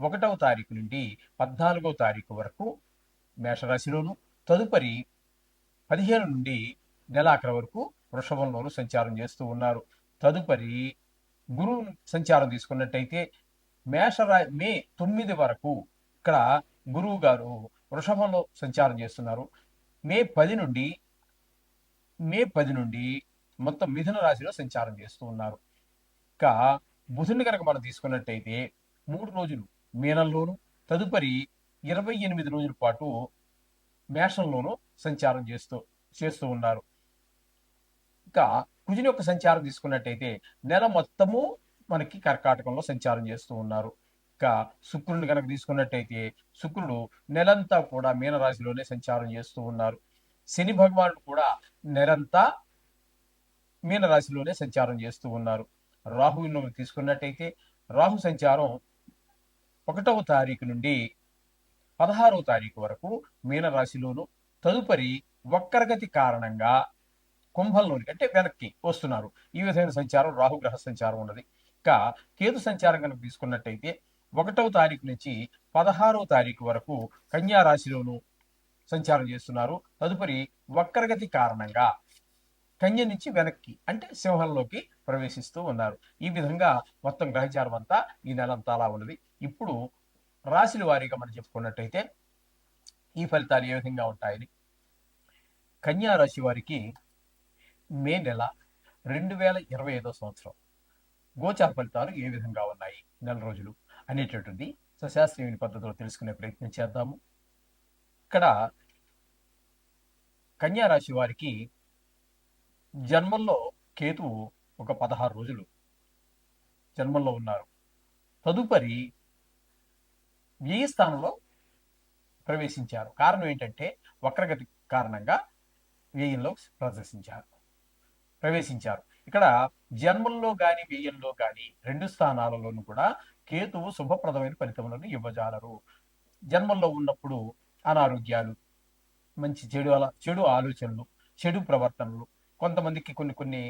ఒకటవ తారీఖు నుండి పద్నాలుగవ తారీఖు వరకు మేషరాశిలోను తదుపరి పదిహేను నుండి నెలాఖరు వరకు వృషభంలోను సంచారం చేస్తూ ఉన్నారు. తదుపరి గురువు సంచారం తీసుకున్నట్టయితే మేషరా మే తొమ్మిది వరకు ఇక్కడ గురువు గారు వృషభంలో సంచారం చేస్తున్నారు. మే పది నుండి మే పది నుండి మొత్తం మిథున రాశిలో సంచారం చేస్తూ ఉన్నారు. ఇంకా బుధుని కనుక మనం తీసుకున్నట్టయితే మూడు రోజులు మీనంలోను తదుపరి ఇరవై ఎనిమిది రోజుల పాటు మేషంలోను సంచారం చేస్తూ చేస్తూ ఉన్నారు. ఇంకా కుజుని యొక్క సంచారం తీసుకున్నట్టయితే నెల మొత్తము మనకి కర్కాటకంలో సంచారం చేస్తూ ఉన్నారు. ఇంకా శుక్రుని కనుక తీసుకున్నట్టయితే శుక్రుడు నెలంతా కూడా మీనరాశిలోనే సంచారం చేస్తూ ఉన్నారు. శని భగవానుడు కూడా నెలంతా మీనరాశిలోనే సంచారం చేస్తూ ఉన్నారు. రాహువును తీసుకున్నట్టయితే రాహు సంచారం ఒకటవ తారీఖు నుండి పదహారవ తారీఖు వరకు మీనరాశిలోను తదుపరి వక్రగతి కారణంగా కుంభంలోనికి అంటే వెనక్కి వస్తున్నారు. ఈ విధమైన సంచారం రాహుగ్రహ సంచారం ఉన్నది. ఇంకా కేతు సంచారం కనుక తీసుకున్నట్టయితే ఒకటవ తారీఖు నుంచి పదహారవ తారీఖు వరకు కన్యా రాశిలోను సంచారం చేస్తున్నారు. తదుపరి వక్రగతి కారణంగా కన్య నుంచి వెనక్కి అంటే సింహంలోకి ప్రవేశిస్తూ ఉన్నారు. ఈ విధంగా మొత్తం గ్రహచారం అంతా ఈ నెల అంతా అలా ఉన్నది. ఇప్పుడు రాశుల వారీగా మనం చెప్పుకున్నట్టయితే ఈ ఫలితాలు ఏ విధంగా ఉంటాయని. కన్యా రాశి వారికి మే నెల రెండు వేల ఇరవై ఐదో సంవత్సరం గోచార ఫలితాలు ఏ విధంగా ఉన్నాయి? నెల రోజులు అనేటటువంటి సశాస్త్రీయమైన పద్ధతిలో తెలుసుకునే ప్రయత్నం చేద్దాము. ఇక్కడ కన్యా రాశి వారికి జన్మంలో కేతువు ఒక పదహారు రోజులు జన్మంలో ఉన్నారు. తదుపరి వ్యయ స్థానంలో ప్రవేశించారు? కారణం ఏంటంటే వక్రగతి కారణంగా వ్యయంలో ప్రదర్శించారు ప్రవేశించారు. ఇక్కడ జన్మంలో కానీ వ్యయంలో కానీ రెండు స్థానాలలోనూ కూడా కేతువు శుభప్రదమైన ఫలితములను ఇవ్వజాలరు. జన్మంలో ఉన్నప్పుడు అనారోగ్యాలు మంచి చెడు అలా చెడు ఆలోచనలు చెడు ప్రవర్తనలు కొంతమందికి కొన్ని కొన్ని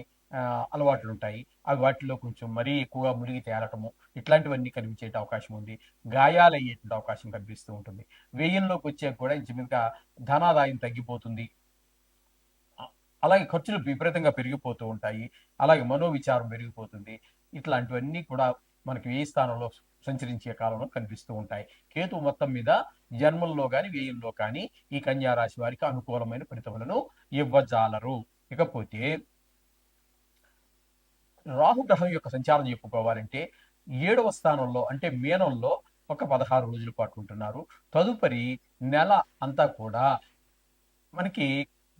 అలవాట్లు ఉంటాయి అవి వాటిలో కొంచెం మరీ ఎక్కువగా మునిగి తేలటము ఇట్లాంటివన్నీ కనిపించే అవకాశం ఉంది. గాయాలు అయ్యేటువంటి అవకాశం కనిపిస్తూ ఉంటుంది. వ్యయంలోకి వచ్చాక కూడా ఇంచుమించుగా ధనాదాయం తగ్గిపోతుంది. అలాగే ఖర్చులు విపరీతంగా పెరిగిపోతూ ఉంటాయి. అలాగే మనోవిచారం పెరిగిపోతుంది. ఇట్లాంటివన్నీ కూడా మనకి వ్యయ స్థానంలో సంచరించే కాలంలో కనిపిస్తూ ఉంటాయి. కేతు మొత్తం మీద జన్మల్లో కానీ వ్యయంలో కానీ ఈ కన్యా రాశి వారికి అనుకూలమైన ఫలితములను ఇవ్వజాలరు. ఇకపోతే రాహుగ్రహం యొక్క సంచారం చెప్పుకోవాలంటే ఏడవ స్థానంలో అంటే మీనంలో ఒక పదహారు రోజుల పాటు ఉంటున్నారు. తదుపరి నెల అంతా కూడా మనకి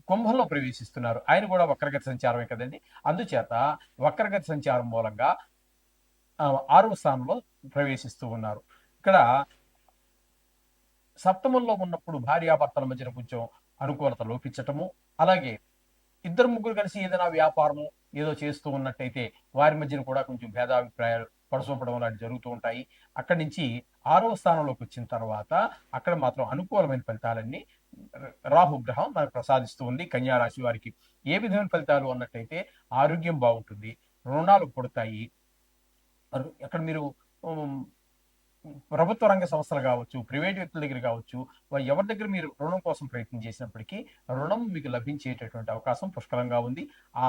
కుంభంలో ప్రవేశిస్తున్నారు. ఆయన కూడా వక్రగతి సంచారమే కదండి. అందుచేత వక్రగతి సంచారం మూలంగా ఆరవ స్థానంలో ప్రవేశిస్తూ ఉన్నారు. ఇక్కడ సప్తమంలో ఉన్నప్పుడు భార్యాభర్తల మధ్యన కొంచెం అనుకూలత లోపించటము అలాగే ఇద్దరు ముగ్గురు కలిసి ఏదైనా వ్యాపారము ఏదో చేస్తూ ఉన్నట్టయితే వారి మధ్యన కూడా కొంచెం భేదాభిప్రాయాలు పడసూపడం లాంటివి జరుగుతూ ఉంటాయి. అక్కడి నుంచి ఆరవ స్థానంలోకి వచ్చిన తర్వాత అక్కడ మాత్రం అనుకూలమైన ఫలితాలన్నీ రాహు గ్రహం మనకు ప్రసాదిస్తూ ఉంది. కన్యారాశి వారికి ఏ విధమైన ఫలితాలు అన్నట్టయితే ఆరోగ్యం బాగుంటుంది. రుణాలు పుడతాయి. అక్కడ మీరు ప్రభుత్వ రంగ సంస్థలు కావచ్చు ప్రైవేట్ వ్యక్తుల దగ్గర కావచ్చు ఎవరి దగ్గర మీరు రుణం కోసం ప్రయత్నం చేసినప్పటికీ రుణం మీకు లభించేటటువంటి అవకాశం పుష్కలంగా ఉంది. ఆ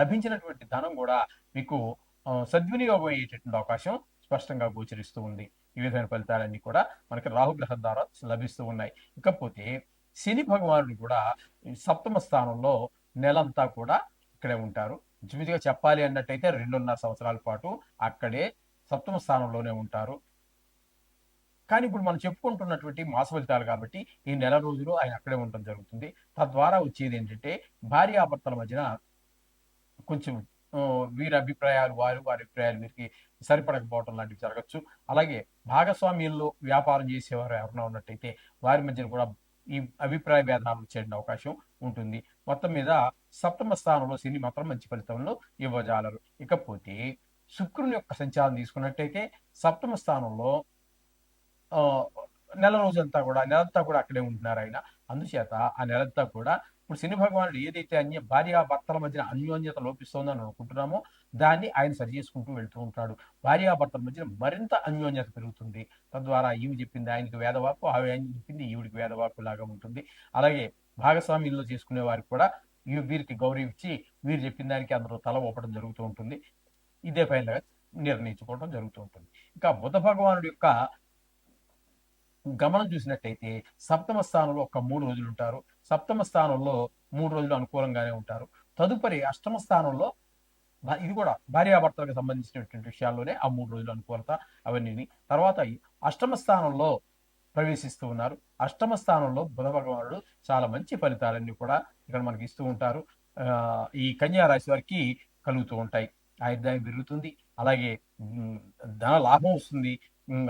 లభించినటువంటి ధనం కూడా మీకు సద్వినియోగం అయ్యేటటువంటి అవకాశం స్పష్టంగా గోచరిస్తూ ఉంది. ఈ విధమైన ఫలితాలన్నీ కూడా మనకి రాహుగ్రహం ద్వారా లభిస్తూ ఉన్నాయి. ఇకపోతే శని భగవానుడు కూడా సప్తమ స్థానంలో నెలంతా కూడా ఇక్కడే ఉంటారు. ఇంచుమించుగా చెప్పాలి అన్నట్టయితే రెండున్నర సంవత్సరాల పాటు అక్కడే సప్తమ స్థానంలోనే ఉంటారు. కానీ ఇప్పుడు మనం చెప్పుకుంటున్నటువంటి మాస ఫలితాలు కాబట్టి ఈ నెల రోజులు ఆయన అక్కడే ఉండడం జరుగుతుంది. తద్వారా వచ్చేది ఏంటంటే భార్యాభర్తల మధ్యన కొంచెం వీరి అభిప్రాయాలు వారు వారి అభిప్రాయాలు వీరికి సరిపడకపోవటం లాంటివి జరగచ్చు. అలాగే భాగస్వామ్యంలో వ్యాపారం చేసేవారు ఎవరైనా ఉన్నట్టయితే వారి మధ్యన కూడా ఈ అభిప్రాయ భేదాలు వచ్చే అవకాశం ఉంటుంది. మొత్తం మీద సప్తమ స్థానంలో శని మాత్రం మంచి ఫలితంలో ఇవ్వజాలరు. ఇకపోతే శుక్రుని యొక్క సంచారం తీసుకున్నట్టయితే సప్తమ స్థానంలో నెల రోజంతా కూడా నెలంతా కూడా అక్కడే ఉంటున్నారు ఆయన. అందుచేత ఆ నెలంతా కూడా ఇప్పుడు శని భగవానుడు ఏదైతే అన్య భార్య భర్తల మధ్య అన్యోన్యత లోపిస్తోందని అనుకుంటున్నామో దాన్ని ఆయన సరి చేసుకుంటూ వెళ్తూ ఉంటాడు. భార్యాభర్తల మధ్య మరింత అన్యోన్యత పెరుగుతుంది. తద్వారా ఈమె చెప్పింది ఆయనకి వేదవాకు ఆమె చెప్పింది ఈవిడికి వేదవాకు లాగా ఉంటుంది. అలాగే భాగస్వామ్యంలో చేసుకునే వారికి కూడా ఈ- వీరికి గౌరవం ఇచ్చి వీరు చెప్పిన దానికి అందరూ తల ఊపడం జరుగుతూ ఉంటుంది. ఇదే పైన నిర్ణయించుకోవడం జరుగుతూ ఉంటుంది. ఇంకా బుధ భగవానుడి యొక్క గమనం చూసినట్టయితే సప్తమ స్థానంలో ఒక మూడు రోజులు ఉంటారు. సప్తమ స్థానంలో మూడు రోజులు అనుకూలంగానే ఉంటారు. తదుపరి అష్టమ స్థానంలో ఇది కూడా భార్యాభర్తలకు సంబంధించినటువంటి విషయాల్లోనే ఆ మూడు రోజులు అనుకూలత అవన్నీ తర్వాత అష్టమ స్థానంలో ప్రవేశిస్తూ ఉన్నారు. అష్టమ స్థానంలో బుధ భగవానుడు చాలా మంచి ఫలితాలన్నీ కూడా ఇక్కడ మనకి ఇస్తూ ఉంటారు. ఈ కన్యా రాశి వారికి కలుగుతూ ఉంటాయి. ఆయుర్దాయం పెరుగుతుంది అలాగే ధన లాభం వస్తుంది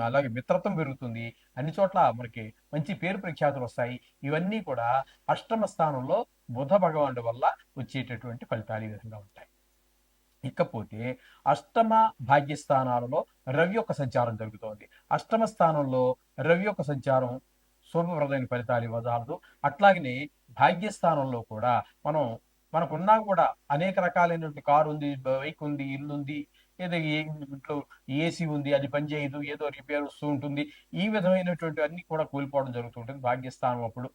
అలాగే మిత్రత్వం పెరుగుతుంది అన్ని చోట్ల మనకి మంచి పేరు ప్రఖ్యాతులు వస్తాయి. ఇవన్నీ కూడా అష్టమ స్థానంలో బుధ భగవానుడి వల్ల వచ్చేటటువంటి ఫలితాలు ఈ విధంగా ఉంటాయి. ఇకపోతే అష్టమ భాగ్యస్థానాలలో రవి యొక్క సంచారం జరుగుతోంది. అష్టమ స్థానంలో రవి యొక్క సంచారం శుభప్రదమైన ఫలితాలు ఇవ్వజాలదు అట్లాగనే భాగ్యస్థానంలో కూడా మనం మనకున్నా కూడా అనేక రకాలైనటువంటి కారు ఉంది బైక్ ఉంది ఇల్లు ఉంది ఏదో ఏ- ఇంట్లో ఏసీ ఉంది అది పనిచేయదు ఏదో రిపేర్ వస్తూ ఉంటుంది. ఈ విధమైనటువంటి అన్ని కూడా కోల్పోవడం జరుగుతుంటుంది భాగ్యస్థానం అప్పుడు.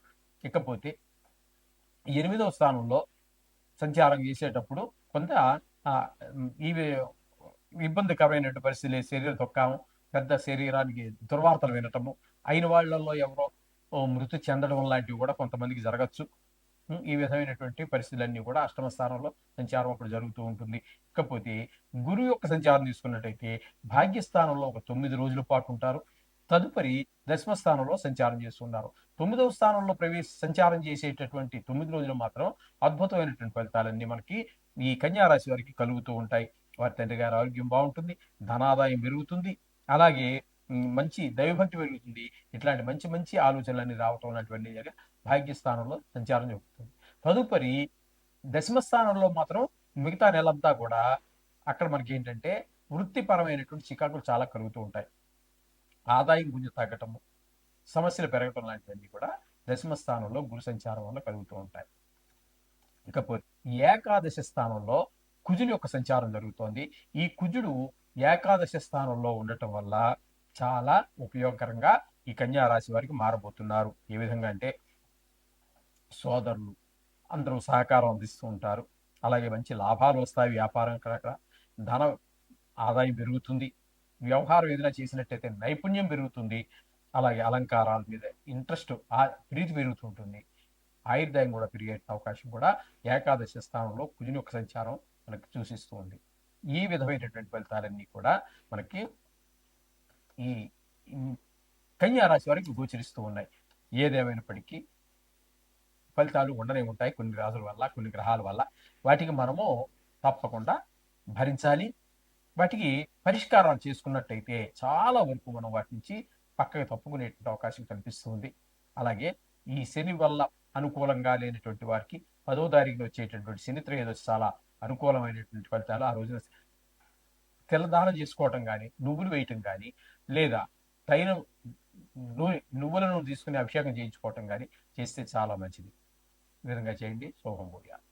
ఇకపోతే ఎనిమిదవ స్థానంలో సంచారం చేసేటప్పుడు కొంత ఇవి ఇబ్బందికరమైనటువంటి పరిస్థితులు శరీర తొక్కాము పెద్ద శరీరానికి దుర్వార్తలు వినటము అయిన వాళ్ళల్లో ఎవరో మృతి చెందడం లాంటివి కూడా కొంతమందికి జరగచ్చు. ఈ విధమైనటువంటి పరిస్థితులన్నీ కూడా అష్టమ స్థానంలో సంచారం అప్పుడు జరుగుతూ ఉంటుంది. ఇకపోతే గురువు యొక్క సంచారం తీసుకున్నట్టయితే భాగ్యస్థానంలో ఒక తొమ్మిది రోజుల పాటు ఉంటారు. తదుపరి దశమ స్థానంలో సంచారం చేస్తున్నారు. తొమ్మిదవ స్థానంలో ప్రవేశ సంచారం చేసేటటువంటి తొమ్మిది రోజులు మాత్రం అద్భుతమైనటువంటి ఫలితాలన్నీ మనకి ఈ కన్యారాశి వారికి కలుగుతూ ఉంటాయి. వారి తండ్రి గారి ఆరోగ్యం బాగుంటుంది ధనాదాయం పెరుగుతుంది. అలాగే మంచి దైవభక్తి పెరుగుతుంది. ఇట్లాంటి మంచి మంచి ఆలోచనలన్నీ రావటం లాంటివన్నీ జరిగి భాగ్యస్థానంలో సంచారం జరుగుతుంది. తదుపరి దశమస్థానంలో మాత్రం మిగతా నెలంతా కూడా అక్కడ మనకి ఏంటంటే వృత్తిపరమైనటువంటి చికాకులు చాలా కలుగుతూ ఉంటాయి. ఆదాయం గుంజ తగ్గటము సమస్యలు పెరగటం లాంటివన్నీ కూడా దశమ స్థానంలో గురు సంచారం వల్ల కలుగుతూ ఉంటాయి. ఇకపోతే ఏకాదశ స్థానంలో కుజుని యొక్క సంచారం జరుగుతోంది. ఈ కుజుడు ఏకాదశ స్థానంలో ఉండటం వల్ల చాలా ఉపయోగకరంగా ఈ కన్యా రాశి వారికి మారబోతున్నారు. ఏ విధంగా అంటే సోదరులు అందరూ సహకారం అందిస్తూ ఉంటారు. అలాగే మంచి లాభాలు వస్తాయి వ్యాపారం అక్కడ ధన ఆదాయం పెరుగుతుంది. వ్యవహారం ఏదైనా చేసినట్టయితే నైపుణ్యం పెరుగుతుంది. అలాగే అలంకారాల మీద ఇంట్రెస్ట్ ప్రీతి పెరుగుతుంటుంది ఆయుర్దాయం కూడా పెరిగే అవకాశం కూడా ఏకాదశి స్థానంలో కుజుని యొక్క సంచారం మనకి సూచిస్తూ ఉంది. ఈ విధమైనటువంటి ఫలితాలన్నీ కూడా మనకి ఈ ఈ కన్యా రాశి వారికి గోచరిస్తూ ఉన్నాయి. ఏదేమైనప్పటికీ ఫలితాలు ఉండనే ఉంటాయి కొన్ని రాజుల వల్ల కొన్ని గ్రహాల వల్ల. వాటికి మనము తప్పకుండా భరించాలి. వాటికి పరిష్కారాలు చేసుకున్నట్టయితే చాలా వరకు మనం వాటి నుంచి పక్కకి తప్పుకునేటువంటి అవకాశం కనిపిస్తుంది. అలాగే ఈ శని వల్ల అనుకూలంగా లేనటువంటి వారికి పదో తారీఖున వచ్చేటటువంటి శని త్రయోదశి చాలా అనుకూలమైనటువంటి ఫలితాలు ఆ రోజున తెల్లదానం చేసుకోవటం కానీ నువ్వులు వేయటం కానీ లేదా తైన నూనె నువ్వులను తీసుకుని అభిషేకం చేయించుకోవటం కానీ చేస్తే చాలా మంచిది. విధంగా చేయండి. శోభం భూయాలు